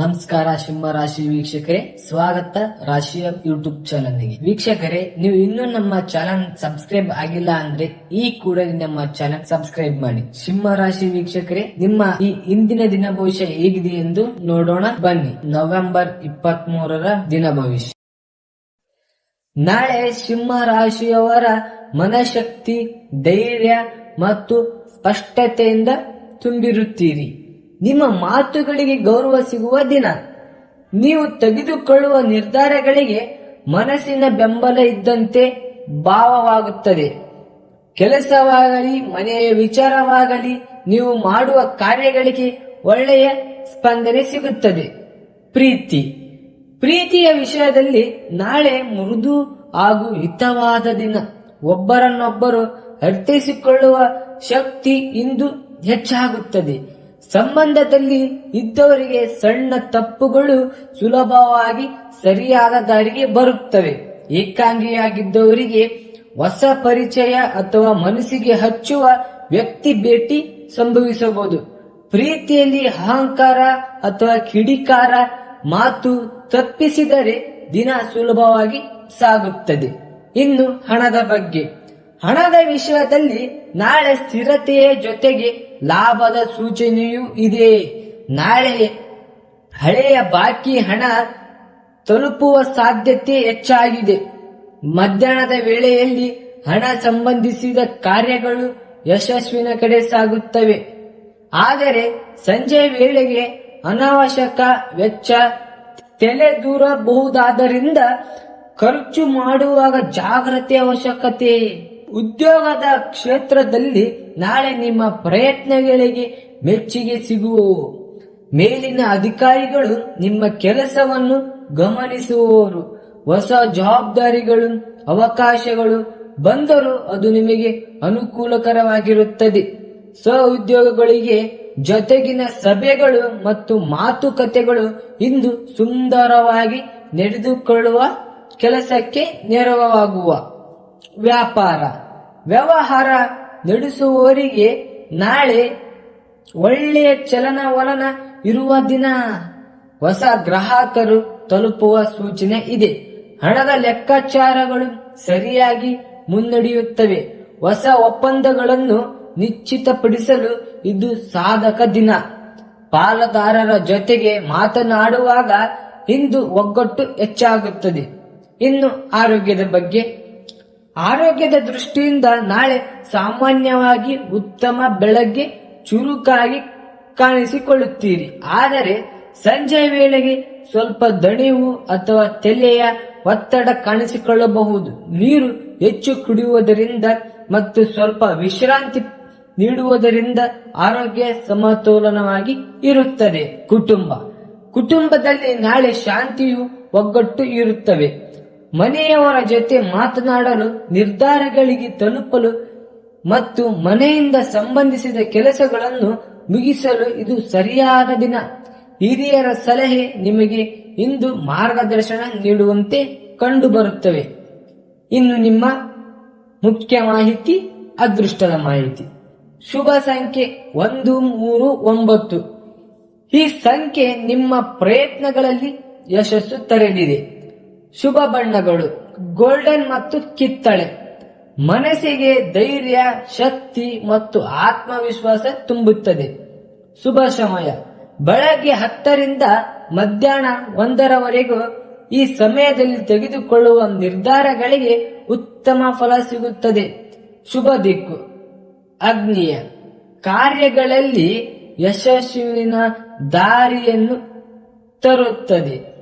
ನಮಸ್ಕಾರ ಸಿಂಹ ರಾಶಿ ವೀಕ್ಷಕರೇ, ಸ್ವಾಗತ ರಾಶಿಯ ಯೂಟ್ಯೂಬ್ ಚಾನಲ್ಗೆ. ವೀಕ್ಷಕರೇ, ನೀವು ಇನ್ನೂ ನಮ್ಮ ಚಾನಲ್ ಸಬ್ಸ್ಕ್ರೈಬ್ ಆಗಿಲ್ಲ ಅಂದ್ರೆ ಈ ಕೂಡಲೇ ನಮ್ಮ ಚಾನಲ್ ಸಬ್ಸ್ಕ್ರೈಬ್ ಮಾಡಿ. ಸಿಂಹ ರಾಶಿ ವೀಕ್ಷಕರೇ, ನಿಮ್ಮ ಈ ಇಂದಿನ ದಿನ ಭವಿಷ್ಯ ಹೇಗಿದೆ ಎಂದು ನೋಡೋಣ. ಬನ್ನಿ, ನವೆಂಬರ್ ಇಪ್ಪತ್ತ್ ಮೂರರ ದಿನ ಭವಿಷ್ಯ ನಾಳೆ ಸಿಂಹ ರಾಶಿಯವರ ಮನಶಕ್ತಿ, ಧೈರ್ಯ ಮತ್ತು ಸ್ಪಷ್ಟತೆಯಿಂದ ತುಂಬಿರುತ್ತೀರಿ. ನಿಮ್ಮ ಮಾತುಗಳಿಗೆ ಗೌರವ ಸಿಗುವ ದಿನ. ನೀವು ತೆಗೆದುಕೊಳ್ಳುವ ನಿರ್ಧಾರಗಳಿಗೆ ಮನಸ್ಸಿನ ಬೆಂಬಲ ಇದ್ದಂತೆ ಭಾವವಾಗುತ್ತದೆ. ಕೆಲಸವಾಗಲಿ, ಮನೆಯ ವಿಚಾರವಾಗಲಿ, ನೀವು ಮಾಡುವ ಕಾರ್ಯಗಳಿಗೆ ಒಳ್ಳೆಯ ಸ್ಪಂದನೆ ಸಿಗುತ್ತದೆ. ಪ್ರೀತಿ. ಪ್ರೀತಿಯ ವಿಷಯದಲ್ಲಿ ನಾಳೆ ಮೃದು ಹಾಗೂ ಹಿತವಾದ ದಿನ. ಒಬ್ಬರನ್ನೊಬ್ಬರು ಅರ್ಥೈಸಿಕೊಳ್ಳುವ ಶಕ್ತಿ ಇಂದು ಹೆಚ್ಚಾಗುತ್ತದೆ. ಸಂಬಂಧದಲ್ಲಿ ಇದ್ದವರಿಗೆ ಸಣ್ಣ ತಪ್ಪುಗಳು ಸುಲಭವಾಗಿ ಸರಿಯಾದ ದಾರಿಗೆ ಬರುತ್ತವೆ. ಏಕಾಂಗಿಯಾಗಿದ್ದವರಿಗೆ ಹೊಸ ಪರಿಚಯ ಅಥವಾ ಮನಸ್ಸಿಗೆ ಹಚ್ಚುವ ವ್ಯಕ್ತಿ ಭೇಟಿ ಸಂಭವಿಸಬಹುದು. ಪ್ರೀತಿಯಲ್ಲಿ ಅಹಂಕಾರ ಅಥವಾ ಕಿಡಿಕಾರ ಮಾತು ತಪ್ಪಿಸಿದರೆ ದಿನ ಸುಲಭವಾಗಿ ಸಾಗುತ್ತದೆ. ಇನ್ನು ಹಣದ ಬಗ್ಗೆ. ಹಣದ ವಿಷಯದಲ್ಲಿ ನಾಳೆ ಸ್ಥಿರತೆಯ ಜೊತೆಗೆ ಲಾಭದ ಸೂಚನೆಯೂ ಇದೆ. ನಾಳೆ ಹಳೆಯ ಬಾಕಿ ಹಣ ತಲುಪುವ ಸಾಧ್ಯತೆ ಹೆಚ್ಚಾಗಿದೆ. ಮಧ್ಯಾಹ್ನದ ವೇಳೆಯಲ್ಲಿ ಹಣ ಸಂಬಂಧಿಸಿದ ಕಾರ್ಯಗಳು ಯಶಸ್ವಿನ ಕಡೆ ಸಾಗುತ್ತವೆ. ಆದರೆ ಸಂಜೆ ವೇಳೆಗೆ ಅನಾವಶ್ಯಕ ವೆಚ್ಚ ತಲೆದೂರಬಹುದಾದ್ದರಿಂದ ಖರ್ಚು ಮಾಡುವಾಗ ಜಾಗ್ರತೆ ಅವಶ್ಯಕತೆ. ಉದ್ಯೋಗದ ಕ್ಷೇತ್ರದಲ್ಲಿ ನಾಳೆ ನಿಮ್ಮ ಪ್ರಯತ್ನಗಳಿಗೆ ಮೆಚ್ಚುಗೆ ಸಿಗುವವು. ಮೇಲಿನ ಅಧಿಕಾರಿಗಳು ನಿಮ್ಮ ಕೆಲಸವನ್ನು ಗಮನಿಸುವವರು. ಹೊಸ ಜವಾಬ್ದಾರಿಗಳು, ಅವಕಾಶಗಳು ಬಂದರೂ ಅದು ನಿಮಗೆ ಅನುಕೂಲಕರವಾಗಿರುತ್ತದೆ. ಸ್ವ ಉದ್ಯೋಗಗಳಿಗೆ ಜೊತೆಗಿನ ಸಭೆಗಳು ಮತ್ತು ಮಾತುಕತೆಗಳು ಇಂದು ಸುಂದರವಾಗಿ ನಡೆದುಕೊಳ್ಳುವ ಕೆಲಸಕ್ಕೆ ನೆರವಾಗುವ. ವ್ಯಾಪಾರ, ವ್ಯವಹಾರ ನಡೆಸುವವರಿಗೆ ನಾಳೆ ಒಳ್ಳೆಯ ಚಲನವಲನ ಇರುವ ದಿನ. ಹೊಸ ಗ್ರಾಹಕರು ತಲುಪುವ ಸೂಚನೆ ಇದೆ. ಹಣದ ಲೆಕ್ಕಾಚಾರಗಳು ಸರಿಯಾಗಿ ಮುನ್ನಡೆಯುತ್ತವೆ. ಹೊಸ ಒಪ್ಪಂದಗಳನ್ನು ನಿಶ್ಚಿತಪಡಿಸಲು ಇದು ಸಾಧಕ ದಿನ. ಪಾಲುದಾರರ ಜೊತೆಗೆ ಮಾತನಾಡುವಾಗ ಇಂದು ಒಗ್ಗಟ್ಟು ಹೆಚ್ಚಾಗುತ್ತದೆ. ಇನ್ನು ಆರೋಗ್ಯದ ಬಗ್ಗೆ ಆರೋಗ್ಯದ ದೃಷ್ಟಿಯಿಂದ ನಾಳೆ ಸಾಮಾನ್ಯವಾಗಿ ಉತ್ತಮ ಬೆಳಗ್ಗೆ ಚುರುಕಾಗಿ ಕಾಣಿಸಿಕೊಳ್ಳುತ್ತೀರಿ. ಆದರೆ ಸಂಜೆ ವೇಳೆಗೆ ಸ್ವಲ್ಪ ದಣಿವು ಅಥವಾ ತಲೆಯ ಒತ್ತಡ ಕಾಣಿಸಿಕೊಳ್ಳಬಹುದು. ನೀರು ಹೆಚ್ಚು ಕುಡಿಯುವುದರಿಂದ ಮತ್ತು ಸ್ವಲ್ಪ ವಿಶ್ರಾಂತಿ ನೀಡುವುದರಿಂದ ಆರೋಗ್ಯ ಸಮತೋಲನವಾಗಿ ಇರುತ್ತದೆ. ಕುಟುಂಬ. ಕುಟುಂಬದಲ್ಲಿ ನಾಳೆ ಶಾಂತಿಯು ಒಗ್ಗಟ್ಟು ಇರುತ್ತವೆ. ಮನೆಯವರ ಜೊತೆ ಮಾತನಾಡಲು, ನಿರ್ಧಾರಗಳಿಗೆ ತಲುಪಲು ಮತ್ತು ಮನೆಯಿಂದ ಸಂಬಂಧಿಸಿದ ಕೆಲಸಗಳನ್ನು ಮುಗಿಸಲು ಇದು ಸರಿಯಾದ ದಿನ. ಹಿರಿಯರ ಸಲಹೆ ನಿಮಗೆ ಇಂದು ಮಾರ್ಗದರ್ಶನ ನೀಡುವಂತೆ ಕಂಡುಬರುತ್ತವೆ. ಇನ್ನು ನಿಮ್ಮ ಮುಖ್ಯ ಮಾಹಿತಿ, ಅದೃಷ್ಟದ ಮಾಹಿತಿ. ಶುಭ ಸಂಖ್ಯೆ ಒಂದು, ಮೂರು, ಒಂಬತ್ತು. ಈ ಸಂಖ್ಯೆ ನಿಮ್ಮ ಪ್ರಯತ್ನಗಳಲ್ಲಿ ಯಶಸ್ಸು ತರಲಿದೆ. ಶುಭ ಬಣ್ಣಗಳು ಗೋಲ್ಡನ್ ಮತ್ತು ಕಿತ್ತಳೆ. ಮನಸ್ಸಿಗೆ ಧೈರ್ಯ, ಶಕ್ತಿ ಮತ್ತು ಆತ್ಮವಿಶ್ವಾಸ ತುಂಬುತ್ತದೆ. ಶುಭ ಸಮಯ. ಬೆಳಗ್ಗೆ ಹತ್ತರಿಂದ ಮಧ್ಯಾಹ್ನ ಒಂದರವರೆಗೂ ಈ ಸಮಯದಲ್ಲಿ ತೆಗೆದುಕೊಳ್ಳುವ ನಿರ್ಧಾರಗಳಿಗೆ ಉತ್ತಮ ಫಲ ಸಿಗುತ್ತದೆ. ಶುಭ ದಿಕ್ಕು. ಅಗ್ನಿಯ. ಕಾರ್ಯಗಳಲ್ಲಿ ಯಶಸ್ವಿನ ದಾರಿಯನ್ನು ತರುತ್ತದೆ.